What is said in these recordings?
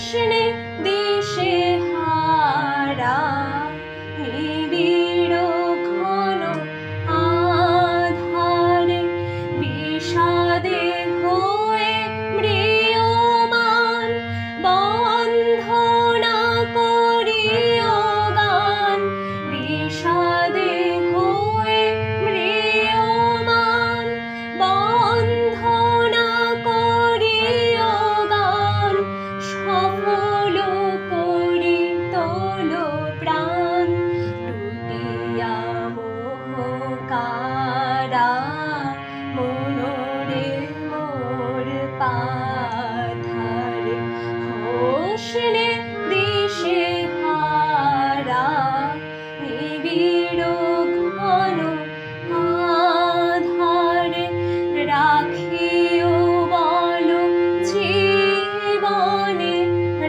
कृष्णे दे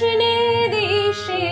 কৃষ্ণে দিশে